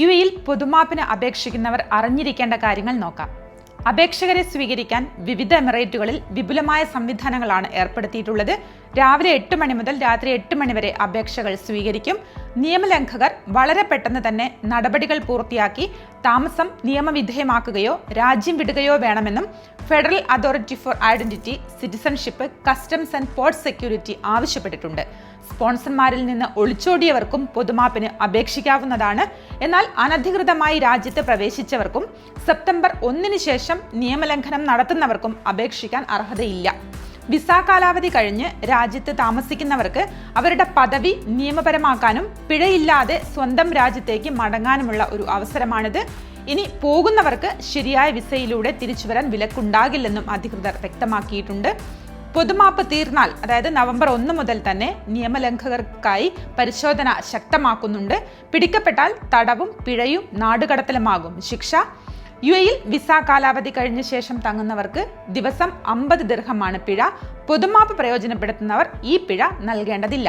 U എയിൽ പൊതുമാപ്പിന് അപേക്ഷിക്കുന്നവർ അറിഞ്ഞിരിക്കേണ്ട കാര്യങ്ങൾ നോക്കാം. അപേക്ഷകരെ സ്വീകരിക്കാൻ വിവിധ എമിറേറ്റുകളിൽ വിപുലമായ സംവിധാനങ്ങളാണ് ഏർപ്പെടുത്തിയിട്ടുള്ളത്. രാവിലെ എട്ട് മണി മുതൽ രാത്രി എട്ട് മണി വരെ അപേക്ഷകൾ സ്വീകരിക്കും. നിയമലംഘകർ വളരെ പെട്ടെന്ന് തന്നെ നടപടികൾ പൂർത്തിയാക്കി താമസം നിയമവിധേയമാക്കുകയോ രാജ്യം വിടുകയോ വേണമെന്നും federal authority for identity citizenship customs and port security ആവശ്യപ്പെട്ടിട്ടുണ്ട്. സ്പോൺസർമാരിൽ നിന്ന് ഒളിച്ചോടിയവർക്കും പൊതുമാപ്പിന് അപേക്ഷിക്കാവുന്നതാണ്. എന്നാൽ അനധികൃതമായി രാജ്യത്ത് പ്രവേശിച്ചവർക്കും സെപ്റ്റംബർ ഒന്നിന് ശേഷം നിയമലംഘനം നടത്തുന്നവർക്കും അപേക്ഷിക്കാൻ അർഹതയില്ല. വിസ കാലാവധി കഴിഞ്ഞ് രാജ്യത്ത് താമസിക്കുന്നവർക്ക് അവരുടെ പദവി നിയമപരമാക്കാനും പിഴയില്ലാതെ സ്വന്തം രാജ്യത്തേക്ക് മടങ്ങാനുമുള്ള ഒരു അവസരമാണിത്. ഇനി പോകുന്നവർക്ക് ശരിയായ വിസയിലൂടെ തിരിച്ചുവരാൻ വിലക്കുണ്ടാകില്ലെന്നും അധികൃതർ വ്യക്തമാക്കിയിട്ടുണ്ട്. പൊതുമാപ്പ് തീർന്നാൽ അതായത് നവംബർ ഒന്ന് മുതൽ തന്നെ നിയമലംഘകർക്കായി പരിശോധന ശക്തമാക്കുന്നുണ്ട്. പിടിക്കപ്പെട്ടാൽ തടവും പിഴയും നാടുകടത്തലുമാകും. ശിക്ഷ യു എയിൽ വിസ കാലാവധി കഴിഞ്ഞ ശേഷം തങ്ങുന്നവർക്ക് ദിവസം അമ്പത് ദീർഘമാണ് പിഴ. പൊതുമാപ്പ് പ്രയോജനപ്പെടുത്തുന്നവർ ഈ പിഴ നൽകേണ്ടതില്ല.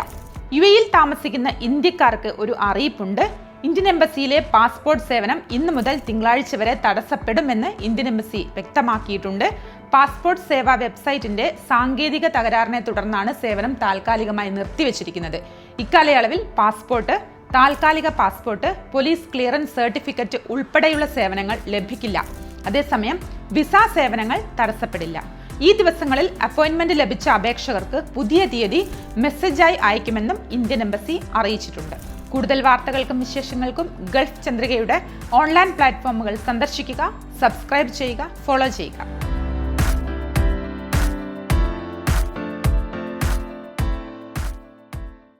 യു എയിൽ താമസിക്കുന്ന ഇന്ത്യക്കാർക്ക് ഒരു അറിയിപ്പുണ്ട്. ഇന്ത്യൻ എംബസിയിലെ പാസ്പോർട്ട് സേവനം ഇന്നു മുതൽ തിങ്കളാഴ്ച വരെ തടസ്സപ്പെടുമെന്ന് ഇന്ത്യൻ എംബസി വ്യക്തമാക്കിയിട്ടുണ്ട്. പാസ്പോർട്ട് സേവാ വെബ്സൈറ്റിന്റെ സാങ്കേതിക തകരാറിനെ തുടർന്നാണ് സേവനം താൽക്കാലികമായി നിർത്തിവച്ചിരിക്കുന്നത്. ഇക്കാലയളവിൽ പാസ്പോർട്ട് താൽക്കാലിക പാസ്പോർട്ട് പോലീസ് ക്ലിയറൻസ് സർട്ടിഫിക്കറ്റ് ഉൾപ്പെടെയുള്ള സേവനങ്ങൾ ലഭിക്കില്ല. അതേസമയം വിസ സേവനങ്ങൾ തടസ്സപ്പെടില്ല. ഈ ദിവസങ്ങളിൽ അപ്പോയിന്റ്മെന്റ് ലഭിച്ച അപേക്ഷകർക്ക് പുതിയ തീയതി മെസ്സേജായി അയക്കുമെന്നും ഇന്ത്യൻ എംബസി അറിയിച്ചിട്ടുണ്ട്. കൂടുതൽ വാർത്തകൾക്കും വിശേഷങ്ങൾക്കും ഗൾഫ് ചന്ദ്രികയുടെ ഓൺലൈൻ പ്ലാറ്റ്ഫോമുകൾ സന്ദർശിക്കുക സബ്സ്ക്രൈബ് ചെയ്യുക ഫോളോ ചെയ്യുക.